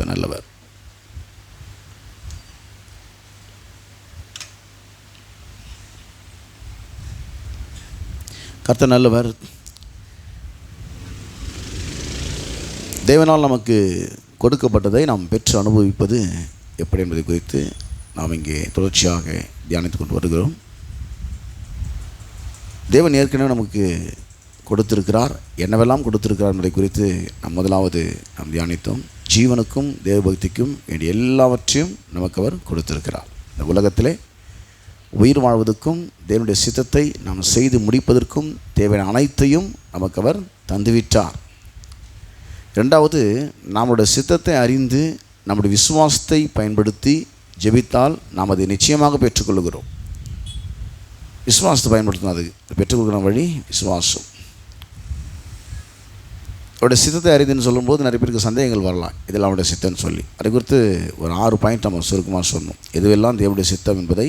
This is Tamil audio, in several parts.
நல்லவர். கர்த்த நல்லவர். தேவனால் நமக்கு கொடுக்கப்பட்டதை நாம் பெற்று அனுபவிப்பது எப்படி என்பதை குறித்து நாம் இங்கே தொடர்ச்சியாக தியானித்து கொண்டு வருகிறோம். தேவன் ஏற்கனவே நமக்கு கொடுத்திருக்கிறார். என்னவெல்லாம் கொடுத்திருக்கிறார் என்பதை குறித்து நாம் முதலாவது நாம் தியானித்தோம். ஜீவனுக்கும் தேவபக்திக்கும் வேண்டிய எல்லாவற்றையும் நமக்கு அவர் கொடுத்திருக்கிறார். இந்த உலகத்திலே உயிர் வாழ்வதற்கும் தேவனுடைய சித்தத்தை நாம் செய்து முடிப்பதற்கும் தேவையான அனைத்தையும் நமக்கு அவர் தந்துவிட்டார். ரெண்டாவது நம்முடைய சித்தத்தை அறிந்து நம்முடைய விசுவாசத்தை பயன்படுத்தி ஜெபித்தால் நாம் அதை நிச்சயமாக பெற்றுக்கொள்கிறோம் விசுவாசத்தை பயன்படுத்தணும் அது பெற்றுக்கொள்கிற வழி விசுவாசம். அவருடைய சித்தத்தை அறிதுன்னு சொல்லும்போது நிறைய பேருக்கு சந்தேகங்கள் வரலாம். இதெல்லாம் அவருடைய சித்தம்னு சொல்லி. அதை குறித்து ஒரு ஆறு பாயிண்ட் நம்ம சுருக்கமாக சொன்னோம் எதுவெல்லாம் தேவடைய சித்தம் என்பதை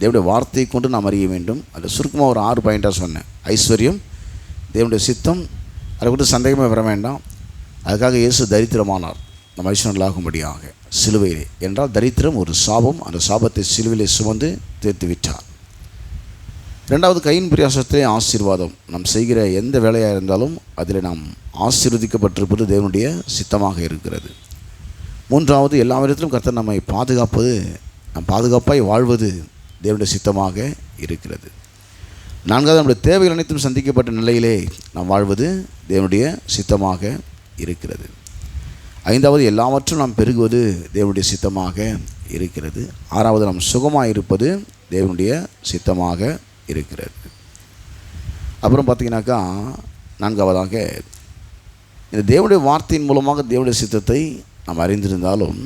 தேவடைய வார்த்தையை கொண்டு நாம் அறிய வேண்டும். அதை சுருக்கமாக ஒரு ஆறு பாயிண்ட்டாக சொன்னேன். ஐஸ்வர்யம் தேவனுடைய சித்தம் அதை குறித்து சந்தேகமே வர வேண்டாம். அதுக்காக இயேசு தரித்திரமானார். நம்ம ஐஸ்வர்களாகும்படியாக சிலுவையிலே. என்றால் தரித்திரம் ஒரு சாபம். அந்த சாபத்தை சிலுவையிலே சுமந்து தீர்த்து விட்டார் ரெண்டாவது கையின் பிரியாசத்திலே ஆசீர்வாதம். நாம் செய்கிற எந்த வேலையாக இருந்தாலும் அதில் நாம் ஆசீர்வதிக்கப்பட்டிருப்பது தேவனுடைய சித்தமாக இருக்கிறது. மூன்றாவது எல்லா விதத்திலும் கர்த்தர் நம்மை பாதுகாப்பது நம் பாதுகாப்பாய் வாழ்வது தேவனுடைய சித்தமாக இருக்கிறது. நான்காவது நம்முடைய தேவைகள் அனைத்தும் சந்திக்கப்பட்ட நிலையிலே நாம் வாழ்வது தேவனுடைய சித்தமாக இருக்கிறது. ஐந்தாவது எல்லாவற்றும் நாம் பெருகுவது தேவனுடைய சித்தமாக இருக்கிறது. ஆறாவது நாம் சுகமாக இருப்பது தேவனுடைய சித்தமாக இருக்கிறது. அப்புறம் பார்த்தீங்கன்னாக்கா நான்காவதாக இந்த தேவனுடைய வார்த்தையின் மூலமாக தேவனுடைய சித்தத்தை நாம் அறிந்திருந்தாலும்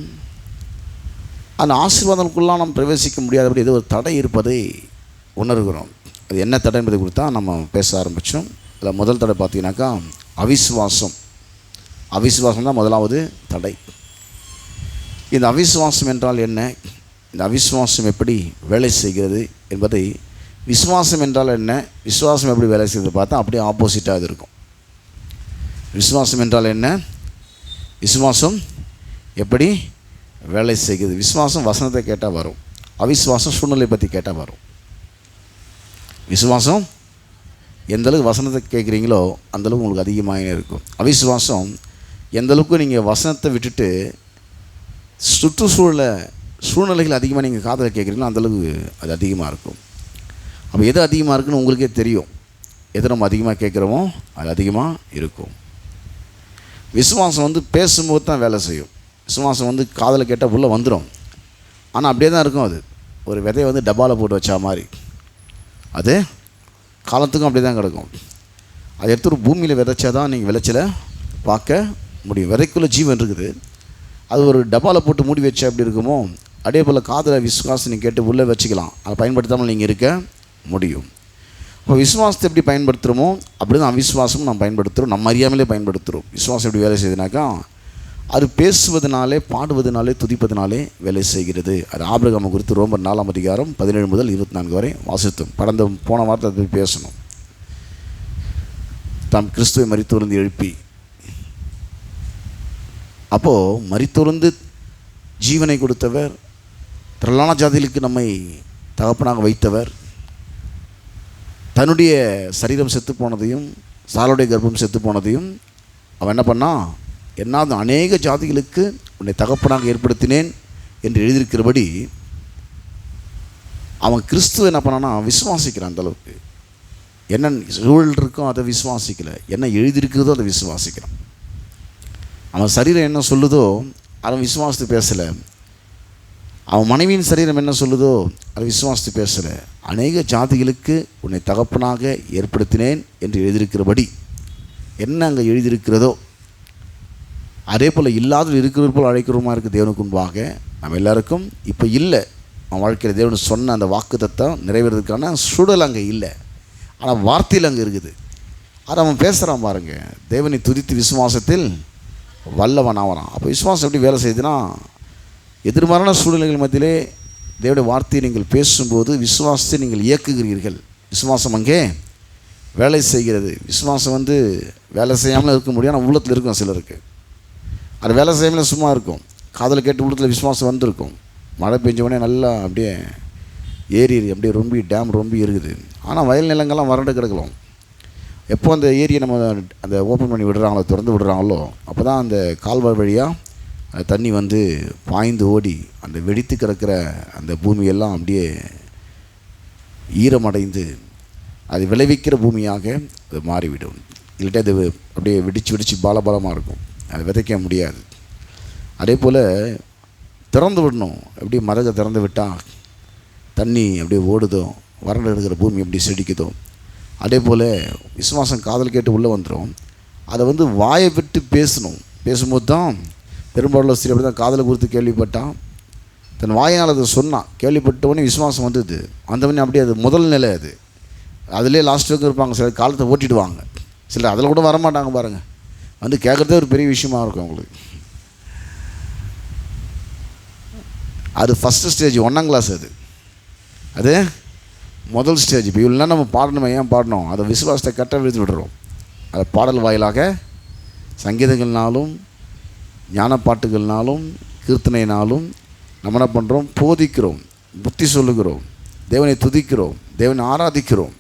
அந்த ஆசீர்வாதங்களுக்குள்ளாக நாம் பிரவேசிக்க முடியாதபடி ஏதோ ஒரு தடை இருப்பதை உணர்கிறோம். அது என்ன தடை என்பதை குறித்து தான் நம்ம பேச ஆரம்பித்தோம் அதில் முதல் தடை பார்த்தீங்கன்னாக்கா அவிஸ்வாசம் அவிஸ்வாசம் தான் முதலாவது தடை. இந்த அவிஸ்வாசம் என்றால் என்ன? இந்த அவிஸ்வாசம் எப்படி வேலை செய்கிறது என்பதை விசுவாசம் என்றால் என்ன? விசுவாசம் எப்படி வேலை செய்கிறது பார்த்தா அப்படியே ஆப்போசிட்டாக இருக்கும். விசுவாசம் என்றால் என்ன? விசுவாசம் எப்படி வேலை செய்கிறது விசுவாசம் வசனத்தை கேட்டால் வரும். அவிசுவாசம் சூழ்நிலை பற்றி கேட்டால் வரும். விசுவாசம் எந்தளவுக்கு வசனத்தை கேட்குறீங்களோ அந்தளவுக்கு உங்களுக்கு அதிகமாக இருக்கும். அவிசுவாசம் எந்தளவுக்கு நீங்கள் வசனத்தை விட்டுட்டு சுற்றுச்சூழலை சூழ்நிலைகள் அதிகமாக நீங்கள் காதலை கேட்குறீங்களோ அந்தளவுக்கு அது அதிகமாக இருக்கும். அப்போ எது அதிகமாக இருக்குன்னு உங்களுக்கே தெரியும். எது நம்ம அதிகமாக கேட்குறோமோ அது அதிகமாக இருக்கும். விசுவாசம் வந்து பேசும்போது தான் வேலை செய்யும். விசுவாசம் வந்து காதில் கேட்டால் உள்ளே வந்துடும் ஆனால் அப்படியே தான் இருக்கும் அது. ஒரு விதையை வந்து டப்பாவில் போட்டு வச்சா மாதிரி. அது காலத்துக்கும் அப்படியே தான் கிடக்கும். அதை எடுத்து ஒரு பூமியில் விதைச்சா தான் நீங்கள் விளைச்சலை பார்க்க முடியும். விதைக்குள்ளே ஜீவன் இருக்குது. அது ஒரு டப்பாவில் போட்டு மூடி வச்சா அப்படி இருக்குமோ அதே போல் காதில் விசுவாசம் நீங்கள் கேட்டு உள்ளே வச்சுக்கலாம். அதை பயன்படுத்தாமல் நீங்கள் இருக்க முடியும். இப்போ விசுவாசத்தை எப்படி பயன்படுத்துகிறோமோ அப்படி தான் அவிஸ்வாசம் நம்ம பயன்படுத்துகிறோம் நம்ம அறியாமலே பயன்படுத்துகிறோம் விசுவாசம் எப்படி வேலை செய்யுதுனாக்கா அது பேசுவதனாலே பாடுவதனாலே துதிப்பதனாலே வேலை செய்கிறது. அது ஆபிரகாம குறித்து ரோமர் நாலாம் அதிகாரம் பதினேழு முதல் இருபத்தி நான்கு வரை வாசித்தோம். கடந்த போன வாரத்தை அதை பேசணும். தாம் கிறிஸ்துவை மறித்துருந்து எழுப்பி. அப்போது மறித்துருந்து ஜீவனை கொடுத்தவர் திரளான ஜாதிகளுக்கு நம்மை தகப்பனாக வைத்தவர் தன்னுடைய சரீரம் செத்து போனதையும் சாலுடைய கர்ப்பம் செத்து போனதையும் அவன் என்ன பண்ணான் என்னாத அநேக ஜாதிகளுக்கு உன்னை தகப்பனாக ஏற்படுத்தினேன் என்று எழுதியிருக்கிறபடி அவன் கிறிஸ்துவ என்ன பண்ணான்னா விசுவாசிக்கிறான் அந்தளவுக்கு என்ன சூழல் இருக்கோ அதை விசுவாசிக்கலை. என்ன எழுதியிருக்கிறதோ அதை விசுவாசிக்கிறான். அவன் சரீரம் என்ன சொல்லுதோ அவன் விசுவாசத்து பேசலை. அவன் மனைவியின் சரீரம் என்ன சொல்லுதோ அதை விசுவாசித்து பேசலை அநேக ஜாதிகளுக்கு உன்னை தகப்பனாக ஏற்படுத்தினேன் என்று எழுதியிருக்கிறபடி. என்ன அங்கே எழுதியிருக்கிறதோ அதே போல் இல்லாத இருக்கிறது போல் அழைக்கிறோமா இருக்குது தேவனுக்கு முன்பாக. நம்ம எல்லாருக்கும் இப்போ இல்லை. அவன் வாழ்க்கையில் தேவன் சொன்ன அந்த வாக்கு தத்தம் நிறைவேறதுக்கான சூழல் அங்கே இல்லை. ஆனால் வார்த்தையில் அங்கே இருக்குது. அதை அவன் பேசுகிறான் பாருங்கள் தேவனை துதித்து விசுவாசத்தில் வல்லவன் ஆகிறான் அப்போ விசுவாசம் எப்படி வேலை செய்யுதுன்னா எதிர்மறான சூழ்நிலைகள் மத்தியிலே தேவடைய வார்த்தையை நீங்கள் பேசும்போது விசுவாசத்தை நீங்கள் இயக்குகிறீர்கள். விசுவாசம் அங்கே வேலை செய்கிறது. விசுவாசம் வந்து வேலை செய்யாமல் இருக்க முடியும் ஆனால் உள்ளத்தில் இருக்கும் சிலருக்கு. அது வேலை செய்யாமல் சும்மா இருக்கும். காதில் கேட்டு உள்ளத்தில் விசுவாசம் வந்திருக்கும். மழை பெஞ்ச உடனே நல்லா அப்படியே ஏரி அப்படியே ரொம்ப டேம் ரொம்ப இருக்குது ஆனால் வயல் நிலங்கள்லாம் வறண்டு கிடக்கலாம். எப்போ அந்த ஏரியை நம்ம அந்த ஓப்பன் பண்ணி விடுறாங்களோ திறந்து விடுறாங்களோ அப்போ தான் அந்த கால்வாய் வழியாக அந்த தண்ணி வந்து பாய்ந்து ஓடி அந்த வெடித்து கிடக்கிற அந்த பூமியெல்லாம் அப்படியே ஈரமடைந்து அது விளைவிக்கிற பூமியாக அது மாறிவிடும். இல்லாட்டி அது அப்படியே வெடிச்சு வெடித்து பாலபாலமாக இருக்கும். அதை விதைக்க முடியாது. அதே போல் திறந்து விடணும். எப்படி மரகை திறந்து விட்டால் தண்ணி அப்படியே ஓடுதோ வறண்டு எடுக்கிற பூமி எப்படி செடிக்குதோ. அதே போல் விசுவாசம் காதல் கேட்டு உள்ளே வந்துடும் அதை வந்து வாயை விட்டு பேசணும். பேசும்போது தான் பெரும்பாலும் ஸ்திரீ அப்படி தான் காதலை குறித்து கேள்விப்பட்டான். தன் வாயினால் அதை சொன்னான். கேள்விப்பட்டவொடனே விசுவாசம் வந்தது. வந்தவொடனே அப்படியே அது முதல் நிலை அது. அதிலே லாஸ்ட் வரைக்கும் இருப்பாங்க. சில காலத்தை ஓட்டிடுவாங்க. சிலர் அதில் கூட வரமாட்டாங்க பாருங்கள் வந்து கேட்குறதே ஒரு பெரிய விஷயமா இருக்கும் அவங்களுக்கு. அது ஃபஸ்ட்டு ஸ்டேஜ் ஒன்றாம் கிளாஸ் அது. அது முதல் ஸ்டேஜ் இப்போ இவ்வளோ நம்ம பாடணுமே. ஏன் பாடணும்? அதை விசுவாசத்தை கட்ட விழுத்து விடுறோம். அதை பாடல் வாயிலாக சங்கீதங்கள்னாலும் ஞான பாட்டுகள்னாலும் கீர்த்தனைனாலும் நம்ம என்ன பண்ணுறோம் போதிக்கிறோம். புத்தி சொல்லுகிறோம். தேவனை துதிக்கிறோம். தேவனை ஆராதிக்கிறோம்.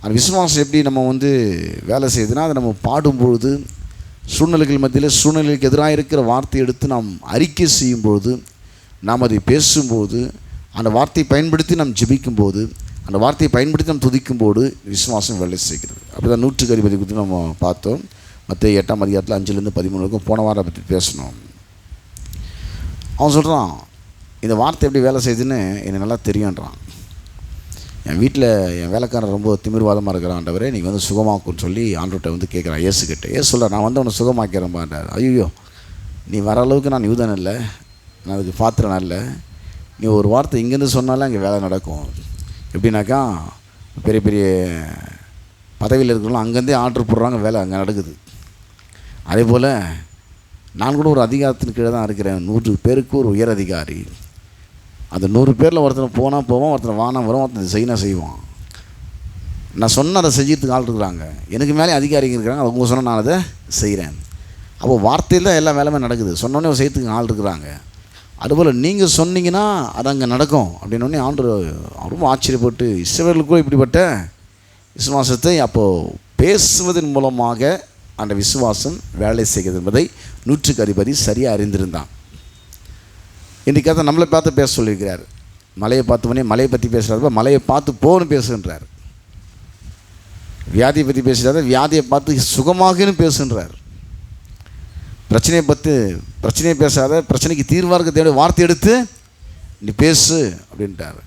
அந்த விசுவாசம் எப்படி நம்ம வந்து வேலை செய்யுதுன்னா அதை நம்ம பாடும்பொழுது சூழ்நிலைகள் மத்தியில் சூழ்நிலைக்கு எதிராக இருக்கிற வார்த்தையை எடுத்து நாம் அறிக்கை செய்யும்பொழுது நாம் அதை பேசும்போது அந்த வார்த்தையை பயன்படுத்தி நாம் ஜெபிக்கும்போது அந்த வார்த்தையை பயன்படுத்தி நாம் துதிக்கும்போது விசுவாசம் வேலை செய்கிறது. அப்படி தான் நூற்றுக்கு அதிபதி குறித்து நம்ம பார்த்தோம். மற்ற எட்டாம் அதிகாரத்தில் அஞ்சுலேருந்து பதிமூணு வரைக்கும் போன வாரம் பற்றி பேசணும். அவன் சொல்கிறான் இந்த வார்த்தை எப்படி வேலை செய்யுதுன்னு எனக்கு நல்லா தெரியுன்றான் என் வீட்டில் என் வேலைக்காரன் ரொம்ப திமிர்வாதமாக இருக்கிறான் நீங்கள் வந்து சுகமாக்குன்னு சொல்லி ஆண்டவர்கிட்ட வந்து கேட்குறான் ஏசுக்கிட்ட ஏசு சொல்ல நான் வந்து உன்னை சுகமாக்கிறேன்பான்றார் ஐயோ நீ வர அளவுக்கு நான் யூதன் இல்லை நான் அதுக்கு பாத்திரம் இல்லை. நீ ஒரு வார்த்தை இங்கேருந்து சொன்னாலே அங்கே வேலை நடக்கும். எப்படின்னாக்கா பெரிய பெரிய பதவியில் இருக்கிறவங்களும் அங்கேருந்தே ஆர்டர் போடுறாங்க வேலை அங்கே நடக்குது. அதே போல் நான் கூட ஒரு அதிகாரத்தின் கீழே தான் இருக்கிறேன். நூறு பேருக்கு ஒரு உயர் அதிகாரி. அந்த நூறு பேரில் ஒருத்தனை போனால் போவான் ஒருத்தனை வானா வரும் ஒருத்தன் செய்யணும் செய்வான். நான் சொன்ன அதை செய்யறதுக்கு ஆள் இருக்கிறாங்க. எனக்கு மேலே அதிகாரிங்க இருக்கிறாங்க. அவங்க சொன்னால் நான் அதை செய்கிறேன் அப்போ வார்த்தையில் தான் எல்லா வேலையுமே நடக்குது. சொன்னோடனே செய்யறதுக்கு ஆள் இருக்கிறாங்க. அதுபோல் நீங்கள் சொன்னீங்கன்னா அது அங்கே நடக்கும். அப்படின்னோடனே ஆண்டு ரொம்ப ஆச்சரியப்பட்டு இஸ்ரவேலுக்கும் இப்படிப்பட்ட விசுவாசத்தை அப்போது பேசுவதன் மூலமாக அந்த விசுவாசம் வேலை செய்கிறது என்பதை நூற்றுக்கு அதிபதி சரியாக அறிந்திருந்தான். இன்றைக்காக நம்மளை பார்த்து பேச சொல்லியிருக்கிறார். மலையை பார்த்தவொடனே மலையை பற்றி பேசுகிறப்ப மலையை பார்த்து போன்னு பேசுகின்றார். வியாதியை பற்றி பேசுகிறாரு வியாதியை பார்த்து சுகமாகனு பேசுகின்றார். பிரச்சனையை பற்றி பிரச்சனையை பேசாத பிரச்சனைக்கு தீர்வாக இருக்க தேவை வார்த்தை எடுத்து நீ பேசு அப்படின்ட்டார்.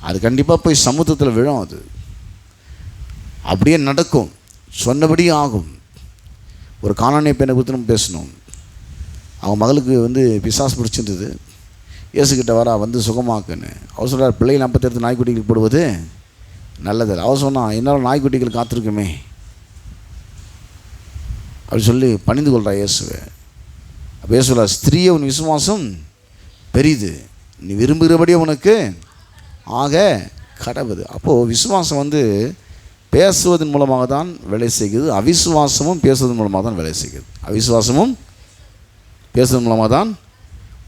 அது கண்டிப்பாக போய் சமுத்திரத்தில் விழும் அது. அப்படியே நடக்கும். சொன்னபடியும் ஆகும். ஒரு காணானிய பெண்ணை குறித்து நம்ம பேசணும். அவன் மகளுக்கு வந்து பிசாஸ் பிடிச்சிருந்தது. இயேசுக்கிட்ட வரா வந்து சுகமாக்குன்னு. அவர் சொல்கிறார் பிள்ளைகள் நாற்பத்தெடுத்து நாய்க்குட்டிகள் போடுவது நல்லது அவர் சொன்னான் என்னால் நாய்க்குட்டிகள் காத்திருக்குமே. அப்படி சொல்லி பணிந்து கொள்கிறா இயேசுவை. அப்போ இயேசுலா ஸ்திரீயை உன் விசுவாசம் பெரிது. நீ விரும்புகிறபடியே உனக்கு ஆக கடவுது. அப்போது விசுவாசம் வந்து பேசுவதன் மூலமாக தான் வேலை செய்கிறது. அவிசுவாசமும் பேசுவதன் மூலமாக தான் வேலை செய்கிறது. அவிசுவாசமும் பேசுவதன் மூலமாக தான்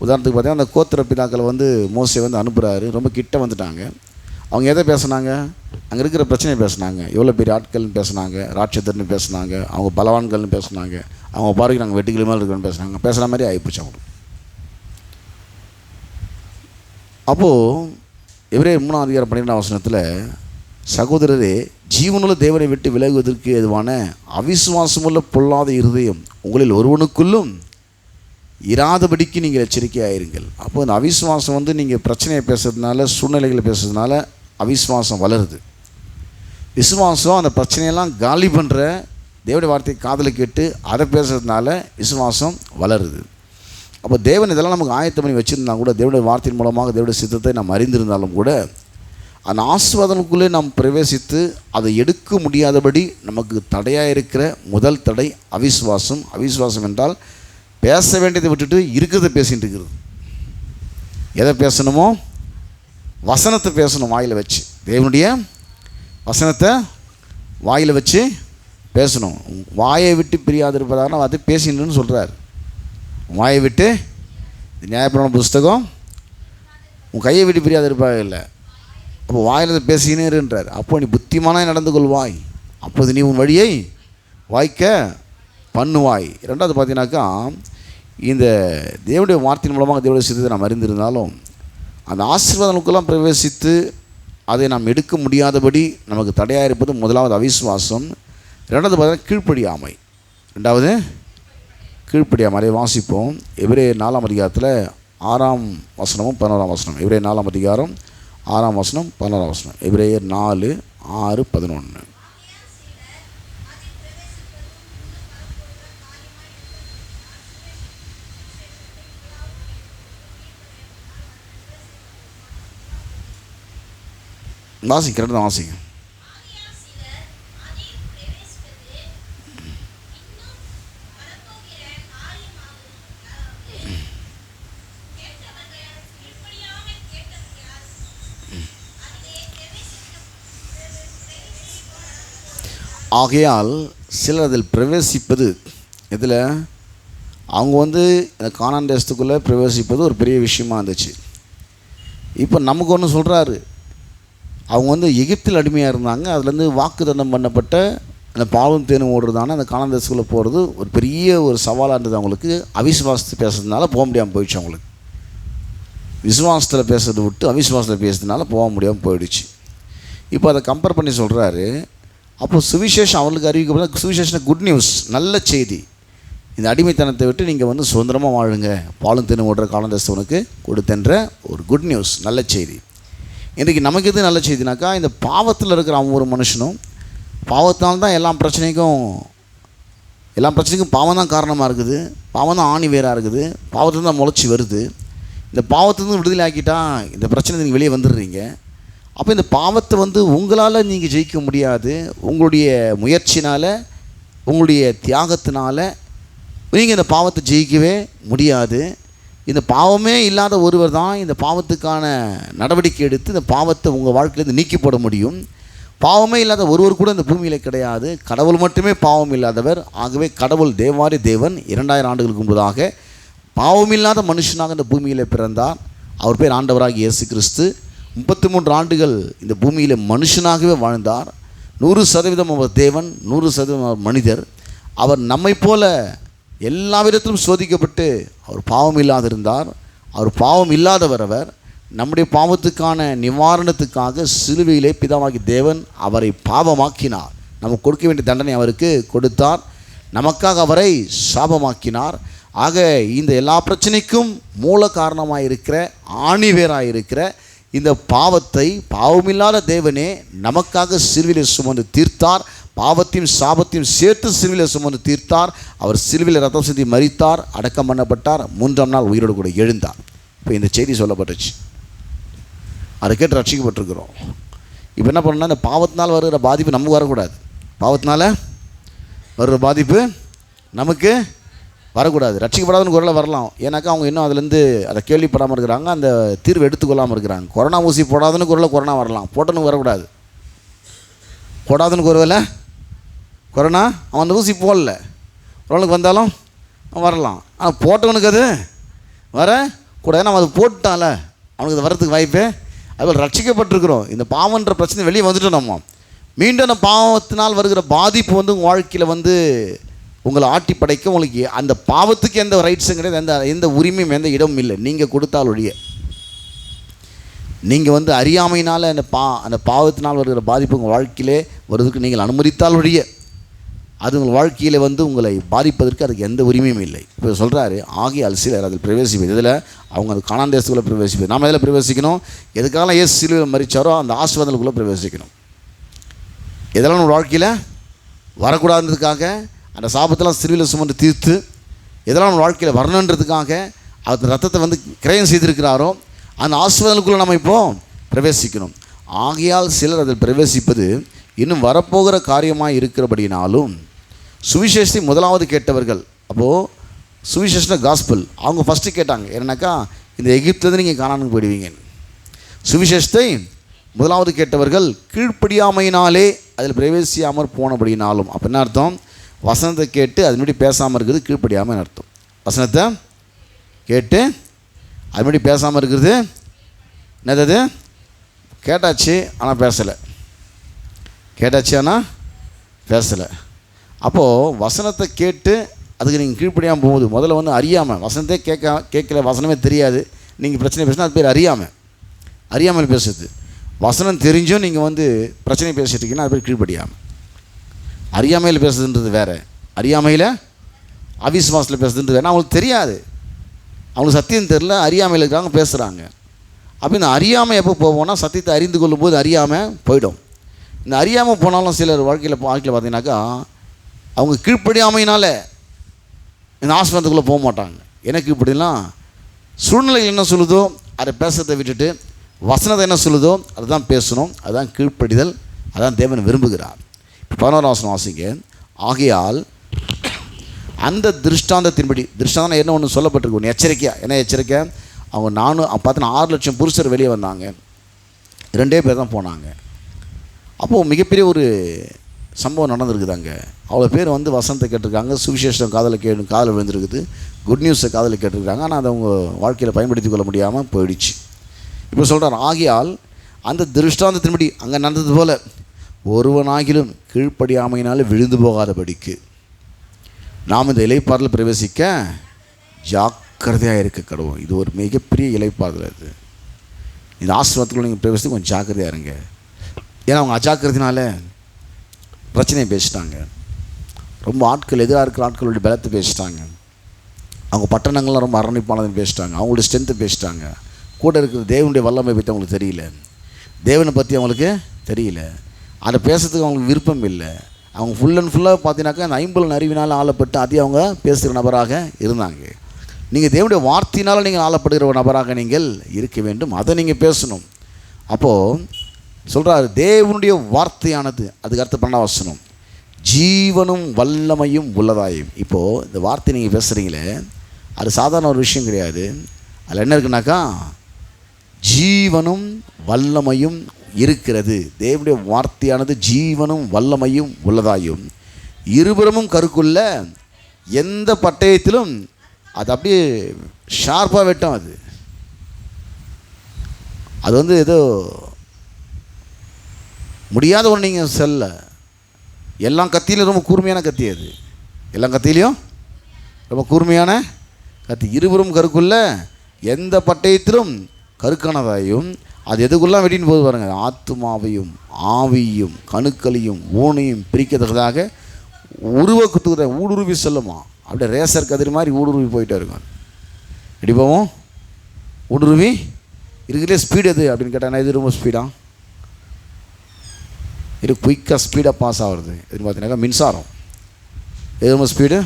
உதாரணத்துக்கு பார்த்தீங்கன்னா அந்த கோத்திர பிதாக்களை வந்து மோசை வந்து அனுப்புகிறாரு ரொம்ப கிட்ட வந்துட்டாங்க. அவங்க எதை பேசுனாங்க? அங்கே இருக்கிற பிரச்சனையை பேசுனாங்க. எவ்வளோ பெரிய ஆட்கள்னு பேசுனாங்க ராட்சதர்னு பேசுனாங்க அவங்க பலவான்கள்னு பேசுனாங்க அவங்க பாருங்க நாங்கள் வெட்டுக்கிளி மேலே இருக்கிறோன்னு பேசுனாங்க. பேசுகிற மாதிரி ஆகிப்போச்சு அவங்களுக்கு. அப்போது எவரே மூணாம் அதிகாரம் பன்னிரெண்டாம் வசனத்தில் சகோதரரே ஜீவனுள்ள தேவனை விட்டு விலகுவதற்கு எதுவான அவிசுவாசமுள்ள பொல்லாத இருதயம் உங்களில் ஒருவனுக்குள்ளும் இராதபடிக்கு நீங்கள் எச்சரிக்கையாயிருங்கள். அப்போ அந்த அவிசுவாசம் வந்து நீங்கள் பிரச்சனையை பேசுறதுனால சூழ்நிலைகளை பேசுறதுனால அவிசுவாசம் வளருது. விசுவாசம் அந்த பிரச்சனையெல்லாம் காலி பண்ணுற தேவடைய வார்த்தையை காதில் கேட்டு அதை பேசுறதுனால விசுவாசம் வளருது. அப்போ தேவன் இதெல்லாம் நமக்கு ஆயத்தம் பண்ணி வச்சுருந்தா கூட தேவடைய வார்த்தையின் மூலமாக தேவடைய சித்தத்தை நாம் அறிந்திருந்தாலும் கூட அந்த ஆசிர்வாதனுக்குள்ளே நாம் பிரவேசித்து அதை எடுக்க முடியாதபடி நமக்கு தடையாக இருக்கிற முதல் தடை அவிஸ்வாசம் அவிஸ்வாசம் என்றால் பேச வேண்டியதை விட்டுட்டு இருக்கிறத பேசிகிட்டு இருக்கிறது. எதை பேசணுமோ? வசனத்தை பேசணும் வாயில் வச்சு. தேவனுடைய வசனத்தை வாயில் வச்சு பேசணும். வாயை விட்டு பிரியாது இருப்பதாக அதை பேசின்னு சொல்கிறார் வாயை விட்டு இந்த நியாயப்பிரமாண புஸ்தகம். உன் கையை விட்டு பிரியாத இருப்பாக இல்லை. அப்போ வாயில் பேசினே இருன்றார் அப்போ நீ புத்திமானாய் நடந்து கொள்வாய். அப்போது நீ உன் வழியை வாய்க்க பண்ணுவாய். ரெண்டாவது பார்த்தீங்கன்னாக்கா இந்த தேவனுடைய வார்த்தையின் மூலமாக தேவனுடைய சித்தத்தை நாம் அறிந்திருந்தாலும் அந்த ஆசீர்வாதங்களுக்கெல்லாம் பிரவேசித்து அதை நாம் எடுக்க முடியாதபடி நமக்கு தடையாக இருப்பது முதலாவது அவிசுவாசம். ரெண்டாவது பார்த்தீங்கன்னா கீழ்ப்படியாமை. ரெண்டாவது கீழ்ப்படியாமை. அதை வாசிப்போம். எவரே நாலாம் அதிகாரத்தில் ஆறாம் வசனமும் பதினோராம் வசனம். எவரே நாலாம் அதிகாரம் ஆறாம் வசனம் பதினோராம் வசனம் எவரேயர் நாலு ஆறு பதினொன்று வாசிங்க கரெக்டாக வாசிங்க ஆகையால் சிலர் அதில் பிரவேசிப்பது இன்னும் வரப்போகிற காரியமாகும் கேட்டவர்கள் கீழ்ப்படியாமல் கேட்டவர்களால் அதிலே பிரவேசிக்க ஆகையால் சிலர் அதில் பிரவேசிப்பது இதில் அவங்க வந்து இந்த கானான் தேசத்துக்குள்ளே பிரவேசிப்பது ஒரு பெரிய விஷயமா இருந்துச்சு. இப்போ நமக்கு ஒன்று சொல்கிறாரு அவங்க வந்து எகிப்தில் அடிமையாக இருந்தாங்க. அதுலேருந்து வாக்குத்தத்தம் பண்ணப்பட்ட அந்த பாலும் தேனும் ஓடுறதான அந்த கானான் தேசத்துக்குள்ளே போகிறது ஒரு பெரிய ஒரு சவாலாக இருந்தது அவங்களுக்கு. அவிசுவாசத்தை பேசுறதுனால போக முடியாமல் போயிடுச்சு அவங்களுக்கு. விசுவாசத்தில் பேசுறதை விட்டு அவிசுவாசத்தில் பேசுறதுனால போக முடியாமல் போயிடுச்சு. இப்போ அதை கம்பேர் பண்ணி சொல்கிறாரு அப்போது சுவிசேஷம் அவங்களுக்கு அறிவிக்கப்பட்ட சுவிசேஷம் குட் நியூஸ் நல்ல செய்தி. இந்த அடிமைத்தனத்தை விட்டு நீங்கள் வந்து சுதந்திரமாக வாழுங்க. பாலும் தின்னு ஓடுற காலந்தஸ்தவனுக்கு கொடுத்தன்ற ஒரு குட் நியூஸ் நல்ல செய்தி. இன்றைக்கி நமக்கு எது நல்ல செய்தினாக்கா இந்த பாவத்தில் இருக்கிற அவன் ஒரு மனுஷனும் பாவத்தால் தான் எல்லா பிரச்சனைக்கும் எல்லா பிரச்சனைக்கும் பாவம் தான் காரணமாக இருக்குது. பாவம் தான் ஆணி வேராக இருக்குது. பாவத்தில் தான் முளைச்சி வருது. இந்த பாவத்துலேருந்து விடுதலை ஆக்கிட்டால் இந்த பிரச்சனை நீங்கள் வெளியே வந்துடுறீங்க. அப்போ இந்த பாவத்தை வந்து உங்களால் நீங்கள் ஜெயிக்க முடியாது. உங்களுடைய முயற்சினால் உங்களுடைய தியாகத்தினால் நீங்கள் இந்த பாவத்தை ஜெயிக்கவே முடியாது. இந்த பாவமே இல்லாத ஒருவர் தான் இந்த பாவத்துக்கான நடவடிக்கை எடுத்து இந்த பாவத்தை உங்கள் வாழ்க்கையிலேருந்து நீக்கி போட முடியும். பாவமே இல்லாத ஒருவர் கூட இந்த பூமியில் கிடையாது. கடவுள் மட்டுமே பாவம் இல்லாதவர். ஆகவே கடவுள் தேவாரி தேவன் இரண்டாயிரம் ஆண்டுகளுக்கு முன்பதாக பாவமில்லாத மனுஷனாக இந்த பூமியில் பிறந்தார். அவர் பேர் ஆண்டவராக இயேசு கிறிஸ்து. முப்பத்தி மூன்று ஆண்டுகள் இந்த பூமியில் மனுஷனாகவே வாழ்ந்தார். நூறு சதவீதம் அவர் தேவன் நூறு சதவீதம் அவர் மனிதர். அவர் நம்மைப் போல எல்லா விதத்திலும் சோதிக்கப்பட்டு அவர் பாவம் இல்லாதிருந்தார். அவர் பாவம் இல்லாதவர் அவர். நம்முடைய பாவத்துக்கான நிவாரணத்துக்காக சிலுவையிலே பிதாவாகி தேவன் அவரை பாவமாக்கினார். நமக்கு கொடுக்க வேண்டிய தண்டனை அவருக்கு கொடுத்தார். நமக்காக அவரை சாபமாக்கினார். ஆக இந்த எல்லா பிரச்சனைக்கும் மூல காரணமாக இருக்கிற ஆணிவேராக இருக்கிற இந்த பாவத்தை பாவமில்லாத தேவனே நமக்காக சிறுவிலை சுமந்து தீர்த்தார். பாவத்தையும் சாபத்தையும் சேர்த்து சிறுவிலை சுமந்து தீர்த்தார். அவர் சிறுவில ரத்தம் சிந்தி மறித்தார் அடக்கம் பண்ணப்பட்டார் மூன்றாம் நாள் உயிரோடு கூட எழுந்தார். இப்போ இந்த செய்தி சொல்லப்பட்டுச்சு. அதை கேட்டு ரட்சிக்கப்பட்டிருக்கிறோம். இப்போ என்ன பண்ணணும்னா இந்த பாவத்தினால் வருகிற பாதிப்பு நமக்கு வரக்கூடாது. பாவத்தினால வருகிற பாதிப்பு நமக்கு வரக்கூடாது. ரட்சிக்கப்படாதுன்னு குரலை வரலாம். ஏன்னாக்கா அவங்க இன்னும் அதுலேருந்து அதை கேள்விப்படாமல் இருக்கிறாங்க. அந்த தீர்வு எடுத்துக்கொள்ளாமல் இருக்கிறாங்க. கொரோனா ஊசி போடாதுன்னு குரலை கொரோனா வரலாம். போட்டோன்னு வரக்கூடாது. போடாதுன்னு குரவில் கொரோனா அவன் அந்த ஊசி போடல. கொரோனாக்கு வந்தாலும் வரலாம். ஆனால் போட்டவனுக்கு அது வர கூடாது. நம்ம அவன் அது போட்டான்ல அவனுக்கு அது வரத்துக்கு வாய்ப்பே அதுபோல் ரட்சிக்கப்பட்டிருக்கிறோம். இந்த பாவன்ற பிரச்சனை வெளியே வந்துட்டோம் நம்ம. மீண்டும் அந்த பாவத்தினால் வருகிற பாதிப்பு வந்து உங்கள் வாழ்க்கையில் வந்து உங்களை ஆட்டி படைக்க உங்களுக்கு அந்த பாவத்துக்கு எந்த ரைட்ஸும் கிடையாது எந்த எந்த உரிமையும் எந்த இடமும் இல்லை. நீங்கள் கொடுத்தால் ஒழிய. நீங்கள் வந்து அறியாமையினால் அந்த பா அந்த பாவத்தினால் வருகிற பாதிப்பு உங்கள் வாழ்க்கையிலே வருவதற்கு நீங்கள் அனுமதித்தால் ஒழிய. அது உங்கள் வாழ்க்கையில் வந்து உங்களை பாதிப்பதற்கு அதுக்கு எந்த உரிமையும் இல்லை. இப்போ சொல்கிறாரு ஆகிய சிலர் அதில் பிரவேசிப்பது. இதில் அவங்க அது காணாந்தேசத்துக்குள்ளே பிரவேசிப்பது. நாம் எதில் பிரவேசிக்கணும்? எதுக்காக ஏசு சிலுவையில் மறிச்சாரோ அந்த ஆசிர்வாதங்களுக்குள்ளே பிரவேசிக்கணும். இதெல்லாம் நம்ம வாழ்க்கையில்? வரக்கூடாதுன்றதுக்காக அந்த சாபத்தெல்லாம் சிறுவில் சுமந்து தீர்த்து இதெல்லாம் நம்ம வாழ்க்கையில் வரணுன்றதுக்காக அந்த ரத்தத்தை வந்து கிரயம் செய்திருக்கிறாரோ அந்த ஆஸ்வதனுக்குள்ளே நம்ம இப்போ பிரவேசிக்கணும். ஆகையால் சிலர் அதில் பிரவேசிப்பது இன்னும் வரப்போகிற காரியமாக இருக்கிறபடினாலும் சுவிசேஷத்தை முதலாவது கேட்டவர்கள் அப்போது சுவிசேஷன காஸ்பிள் அவங்க ஃபஸ்ட்டு கேட்டாங்க என்னன்னாக்கா இந்த எகிப்துலேருந்து நீங்கள் காணாமல் போயிடுவீங்க. சுவிசேஷத்தை முதலாவது கேட்டவர்கள் கீழ்ப்படியாமையினாலே அதில் பிரவேசியாமல் போனபடினாலும் அப்போ என்ன அர்த்தம்? வசனத்தை கேட்டு அதுமாரி பேசாமல் இருக்கிறது கீழ்ப்படியாமல் அர்த்தம்? வசனத்தை கேட்டு அது பேசாமல் இருக்கிறது என்னது? கேட்டாச்சு ஆனால் பேசலை. கேட்டாச்சு ஆனால் பேசலை. அப்போது வசனத்தை கேட்டு அதுக்கு நீங்கள் கீழ்ப்படியாமல் போகுது முதல்ல வந்து அறியாமல் வசனத்தே கேட்க கேட்கல வசனமே தெரியாது. நீங்கள் பிரச்சனை பேசினா அது பேர் அறியாமல் அறியாமல் பேசுறது. வசனம் தெரிஞ்சும் நீங்கள் வந்து பிரச்சனை பேசிட்டு இருக்கீங்கன்னா அது பேர் கீழ்ப்படியாமல் அறியாமையில் பேசுதுன்றது வேறு. அறியாமையில் அவிஸ்வாசத்தில் பேசுதுன்றது வேறு. அவங்களுக்கு தெரியாது. அவங்களுக்கு சத்தியம் தெரில அறியாமையில் இருக்கிறாங்க பேசுகிறாங்க அப்போ இந்த அறியாமை எப்போ போவோம்னா சத்தியத்தை அறிந்து கொள்ளும்போது அறியாமல் போயிடும். இந்த அறியாமல் போனாலும் சிலர் வாழ்க்கையில் வாழ்க்கையில் பார்த்தீங்கன்னாக்கா அவங்க கீழ்ப்படியாமையினால இந்த ஆசிரமத்துக்குள்ளே போக மாட்டாங்க. எனக்கு இப்படிலாம் சூழ்நிலைகள் என்ன சொல்லுதோ அதை பேசுறதை விட்டுட்டு வசனத்தை என்ன சொல்லுதோ அதுதான் பேசணும். அதுதான் கீழ்ப்படிதல். அதான் தேவன் விரும்புகிறார். பதினோராம் வாசிங்க ஆகையால் அந்த திருஷ்டாந்தத்தின்படி திருஷ்டாந்தம் என்ன ஒன்று சொல்லப்பட்டிருக்கு? ஒன்று எச்சரிக்கையாக என்ன எச்சரிக்கை? அவங்க நானும் பார்த்தீங்கன்னா ஆறு லட்சம் புருஷர் வெளியே வந்தாங்க. ரெண்டே பேர் தான் போனாங்க. அப்போது மிகப்பெரிய ஒரு சம்பவம் நடந்திருக்குது அங்கே. அவ்வளோ பேர் வந்து வசனத்தை கேட்டிருக்காங்க. சுவிசேஷம் காதில் கே காதில் விழுந்திருக்குது. குட் நியூஸை காதில் கேட்டிருக்காங்க. ஆனால் அதை அவங்க வாழ்க்கையில் பயன்படுத்தி கொள்ள முடியாமல் போயிடுச்சு. இப்போ சொல்கிறார் ஆகியால் அந்த திருஷ்டாந்தத்தின்படி அங்கே நடந்தது போல் ஒருவனாகிலும் கீழ்ப்படியாமையினால் விழுந்து போகாதபடிக்கு. நாம் இந்த இலைப்பாறில் பிரவேசிக்க ஜாக்கிரதையாக இருக்க கடவுள். இது ஒரு மிகப்பெரிய இலைப்பாறுதல் அது. இந்த ஆசிரமத்துக்குள்ள நீங்கள் பிரவேசித்து கொஞ்சம் ஜாக்கிரதையாக இருங்க. ஏன்னா அவங்க அஜாக்கிரதைனால பிரச்சனையை பேசிட்டாங்க. ரொம்ப ஆட்கள் எதிராக இருக்கிற ஆட்களுடைய பலத்தை பேசிட்டாங்க. அவங்க பட்டணங்கள்லாம் ரொம்ப அரணிப்பானதுன்னு பேசிட்டாங்க. அவங்களுடைய ஸ்ட்ரென்த்தை பேசிட்டாங்க. கூட இருக்கிற தேவனுடைய வல்லமை பற்றி அவங்களுக்கு தெரியல. தேவனை பற்றி அவங்களுக்கு தெரியல. அதை பேசுறதுக்கு அவங்களுக்கு விருப்பம் இல்லை. அவங்க ஃபுல் அண்ட் ஃபுல்லாக பார்த்தீங்கன்னாக்கா அந்த ஐம்பது அறிவினால் ஆளப்பட்டு அதே அவங்க பேசுகிற நபராக இருந்தாங்க. நீங்கள் தேவனுடைய வார்த்தையினால் நீங்கள் ஆளப்படுகிற ஒரு நபராக நீங்கள் இருக்க வேண்டும். அதை நீங்கள் பேசணும். அப்போது சொல்கிறாரு தேவனுடைய வார்த்தையானது. அதுக்கு அர்த்தம் பண்ண வசனம். ஜீவனும் வல்லமையும் உள்ளதாயும். இப்போது இந்த வார்த்தை நீங்கள் பேசுகிறீங்களே அது சாதாரண ஒரு விஷயம் கிடையாது. அதில் என்ன இருக்குனாக்கா ஜீவனும் வல்லமையும் இருக்கிறது. தேவனுடைய வார்த்தையானது ஜீவனும் வல்லமையும் உள்ளதாயும். இருபுறமும் கருக்குள்ள எந்த பட்டயத்திலும் அது அப்படியே ஷார்ப்பாக வெட்டும் அது. அது வந்து ஏதோ முடியாத ஒன்று நீங்கள் செல்ல எல்லா கத்தியிலும் ரொம்ப கூர்மையான கத்தி அது. எல்லா கத்தியிலையும் ரொம்ப கூர்மையான கத்தி. இருபுறம் கருக்குள்ள எந்த பட்டயத்திலும் கருக்கானதாயும் அது எதுக்குள்ளாம் வெட்டின்னு போது பாருங்கள் ஆத்மாவையும் ஆவியும் கணுக்களையும் ஊனையும் பிரிக்கத்தக்கதாக உருவ குத்துக்கிற ஊடுருவி செல்லுமா. அப்படியே ரேசர் கதிர் மாதிரி ஊடுருவி போயிட்டே இருக்கும். எப்படி போவோம் ஊடுருவி? இருக்கிற ஸ்பீடு எது? அப்படின்னு கேட்டால் இது ரொம்ப ஸ்பீடாக இது குயிக்காக ஸ்பீடாக பாஸ் ஆகுறது. எதுன்னு பார்த்தீங்கன்னாக்கா மின்சாரம். எது ரொம்ப ஸ்பீடு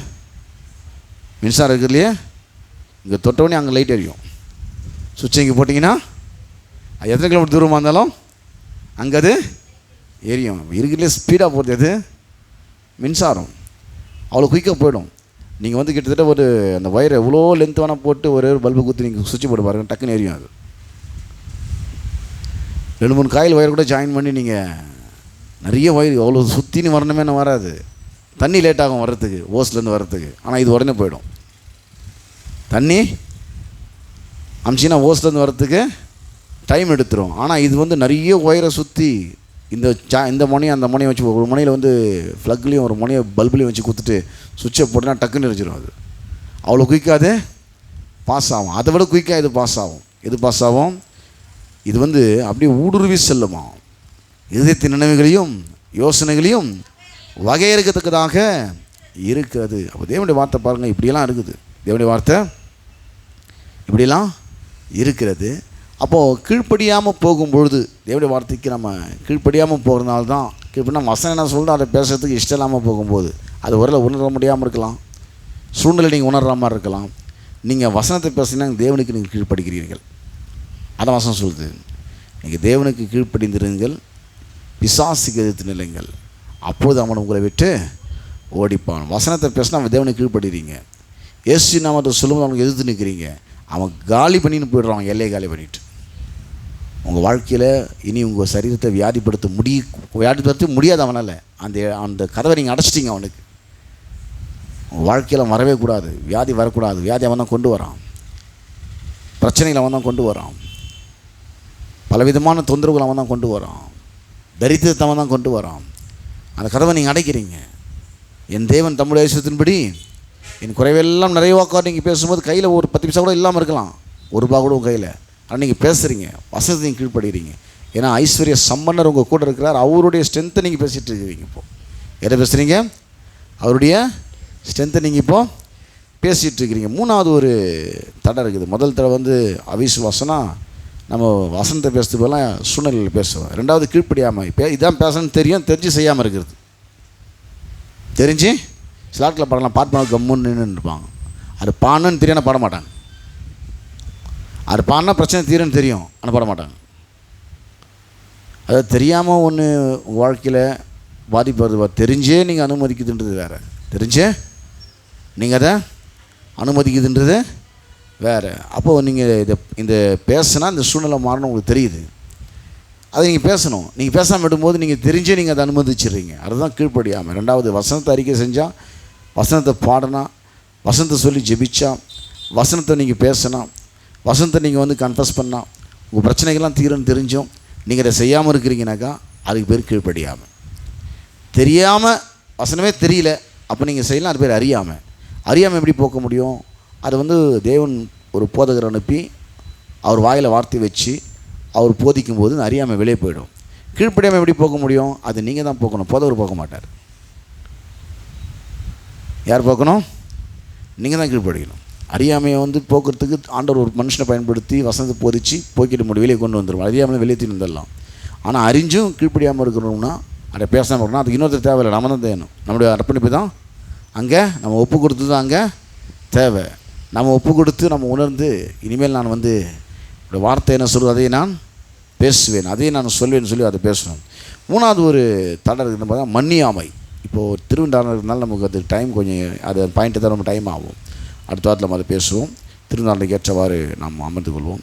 மின்சாரம் இருக்குது இங்கே தொட்டவொடனே அங்கே லைட் எரியும். சுவிட்ச் இங்கே போட்டிங்கன்னா அது எத்தனை கிலோமீட்டர் தூரமாக இருந்தாலும் அங்கே அது எரியும் இருக்கிறதுலே ஸ்பீடாக போகிறது எது மின்சாரம். அவ்வளோ குயிக்காக போயிடும். நீங்கள் வந்து கிட்டத்தட்ட ஒரு அந்த ஒயரை எவ்வளோ லென்த் வேணால் போட்டு ஒரே ஒரு பல்பு குத்தி நீங்கள் சுவிட்ச் போட்டு பாருங்கள் டக்குன்னு எரியும் அது. ரெண்டு மூணு காயில் ஒயர் கூட ஜாயின் பண்ணி நீங்கள் நிறைய ஒயர் அவ்வளோ சுற்றின்னு வரணுமே வராது. தண்ணி லேட் ஆகும் வர்றதுக்கு ஓஸ்லேருந்து வர்றதுக்கு. ஆனால் இது உடனே போயிடும். தண்ணி அமிச்சின்னா ஓஸ்லேருந்து வர்றதுக்கு டைம் எடுத்துரும். ஆனால் இது வந்து நிறைய ஒயரை சுற்றி இந்த சா இந்த முனையை அந்த முனையை வச்சு ஒரு முனையில் வந்து ஃப்ளக்லேயும் ஒரு முனையை பல்புலையும் வச்சு கொடுத்துட்டு சுவிட்சை போட்டுனா டக்குன்னு எரிஞ்சிடும் அது. அவ்வளோ குயிக்காக அது? பாஸ் ஆகும். அதை விட குயிக்காக இது பாஸ் ஆகும். எது பாஸ் ஆகும்? இது வந்து அப்படியே ஊடுருவி செல்லுமா? இதயத்தின் நினைவுகளையும் யோசனைகளையும் வகையறுக்கத்தக்கதாக இருக்கிறது. அப்போ தேவனுடைய வார்த்தை பாருங்கள் இப்படியெல்லாம் இருக்குது. தேவனுடைய வார்த்தை இப்படியெல்லாம் இருக்கிறது. அப்போது கீழ்ப்படியாமல் போகும்பொழுது தேவடைய வார்த்தைக்கு நம்ம கீழ்ப்படியாமல் போகிறதுனால தான் கீழ்ப்படினா வசனம் என்ன சொல்லுதோ அதை பேசுகிறதுக்கு இஷ்டம் இல்லாமல் போகும்போது அது ஒரு உணர முடியாமல் இருக்கலாம். சூழ்நிலை நீங்கள் உணர்ற மாதிரி இருக்கலாம். நீங்கள் வசனத்தை பேசினா தேவனுக்கு நீங்கள் கீழ்ப்படுகிறீர்கள். அதான் வசனம் சொல்லுது. நீங்கள் தேவனுக்கு கீழ்ப்படிந்திருங்கள் பிசாசுக்கு எதிர்த்து நிலைங்கள் அப்போது அவன் உங்களை விட்டு ஓடிப்பான். வசனத்தை பேசினா அவன் தேவனுக்கு கீழ்ப்படுறீங்க. ஏசு நாமத்தை சொல்லும்போது அவனுக்கு எதிர்த்து நிற்கிறீங்க அவன் காலி பண்ணின்னு போயிடுறான் அவன் எல்லையை காலி பண்ணிட்டு. உங்கள் வாழ்க்கையில் இனி உங்கள் சரீரத்தை வியாதிப்படுத்த முடிய வியாதிப்படுத்த முடியாது அவனால். அந்த அந்த கதவை நீங்கள் அடைச்சிட்டீங்க அவனுக்கு. உங்கள் வாழ்க்கையில் வரவே கூடாது. வியாதி வரக்கூடாது. வியாதி அவன் தான் கொண்டு வரான். பிரச்சனைகளை அவன் தான் கொண்டு வரான். பலவிதமான தொந்தரவுகள் அவன் தான் கொண்டு வரான். தரித்திரத்தை அவன் தான் கொண்டு வரான். அந்த கதவை நீங்கள் அடைக்கிறீங்க. என் தேவன் தமிழ் தேசத்தின்படி என் குறைவெல்லாம் நிறைவாக்கா நீங்கள் பேசும்போது கையில் ஒரு பத்து பைசா கூட இல்லாமல் இருக்கலாம். ஒரு ரூபா கூட உங்கள் கையில். ஆனால் நீங்கள் பேசுகிறீங்க வசதி நீங்கள் கீழ்ப்படுகிறீங்க. ஏன்னா ஐஸ்வர்ய சம்பன்னர் உங்கள் கூட இருக்கிறார். அவருடைய ஸ்ட்ரென்த்தை நீங்கள் பேசிகிட்டு இருக்கிறீங்க இப்போது எதை பேசுகிறீங்க அவருடைய ஸ்ட்ரென்த்தை நீங்கள் இப்போது பேசிகிட்டு இருக்கிறீங்க. மூணாவது ஒரு தடை இருக்குது. முதல் தடை வந்து அவிசுவாசனா நம்ம வசனத்தை பேசுறது போலாம் சூழ்நிலையில் பேசுவோம். ரெண்டாவது கீழ்ப்படியாமல் பே இதான் பேசணும்னு தெரியும் தெரிஞ்சு செய்யாமல் இருக்கிறது. தெரிஞ்சு? ஸ்லாட்டில் பாடலாம் பாட்டு கம்முன்னு நின்றுப்பாங்க அது பாடணுன்னு தெரியாமல் பாட மாட்டாங்க. அது பாடினா பிரச்சனை தீரும்னு தெரியும் ஆனால் பாட மாட்டாங்க. அதாவது தெரியாமல் ஒன்று உங்கள் வாழ்க்கையில் பாதிப்பு வருது தெரிஞ்சே நீங்கள் அனுமதிக்குதுன்றது வேறு. தெரிஞ்சே நீங்கள் அதை அனுமதிக்குதுன்றது வேறு. அப்போது நீங்கள் இதை இந்த பேசுனா இந்த சூழ்நிலை மாறணும் உங்களுக்கு தெரியுது. அதை நீங்கள் பேசணும். நீங்கள் பேசாமல் விடும்போது நீங்கள் தெரிஞ்சே நீங்கள் அதை அனுமதிச்சிடுறீங்க. அதுதான் கீழ்ப்படியாமல் ரெண்டாவது வசனத்தை அறிக்கை செஞ்சால் வசனத்தை பாடினா வசனத்தை சொல்லி ஜெபிச்சா வசனத்தை நீங்கள் பேசினா வசந்தை நீங்கள் வந்து கன்ஃபஸ் பண்ணால் உங்கள் பிரச்சனைகள்லாம் தீரும்னு தெரிஞ்சும் நீங்கள் அதை செய்யாமல் இருக்கிறீங்கனாக்கா அதுக்கு பேர் கீழ்ப்படியாமல் தெரியாமல் வசனமே தெரியல அப்போ நீங்கள் செய்யலாம் அது பேர் அறியாமல் அறியாமல் எப்படி போக்க முடியும்? அது வந்து தேவன் ஒரு போதகர் அனுப்பி அவர் வாயில் வார்த்தை வச்சு அவர் போதிக்கும் போது அறியாமல் வெளியே போயிடும். கீழ்ப்படியாமல் எப்படி போக்க முடியும்? அது நீங்கள் தான் போக்கணும். போதவர் போக்க மாட்டார். யார் போக்கணும்? நீங்கள் தான் கீழ்ப்படிக்கணும். அறியாமையை வந்து போக்குறதுக்கு ஆண்டவர் ஒரு மனுஷனை பயன்படுத்தி வசனத்தை போதிச்சு போக்கிட்டு முடியும் வெளியே கொண்டு வந்துடுவோம் அறியாமல் வெளியே தீர்ந்து வந்துடலாம். ஆனால் அறிஞ்சும் கீழ்ப்படியாமல் இருக்கணும்னா அதை பேசாமல் இருக்கணும் அதுக்கு இன்னொருத்தர் தேவையில்லை. நம்ம தான் தேணும் நம்முடைய அர்ப்பணிப்பு தான் அங்கே. நம்ம ஒப்பு கொடுத்து தான் அங்கே தேவை. நம்ம ஒப்பு கொடுத்து நம்ம உணர்ந்து இனிமேல் நான் வந்து என்னோடய வார்த்தை என்ன சொல்லுது? அதை நான் பேசுவேன். அதையே நான் சொல்வேன்னு சொல்லி அதை பேசணும். மூணாவது ஒரு தடை இருக்குன்னு பார்த்தா மன்னியாமை. இப்போது திருவிண்டாரம் இருக்கிறதுனால நமக்கு அது டைம் கொஞ்சம் அது பாயிண்ட்டு தான் நம்ம டைம் ஆகும். அடுத்த வாரத்தில் நம்ம அதை பேசுவோம். திருநாளுக்கு ஏற்றவாறு நாம் அமர்ந்து கொள்வோம்.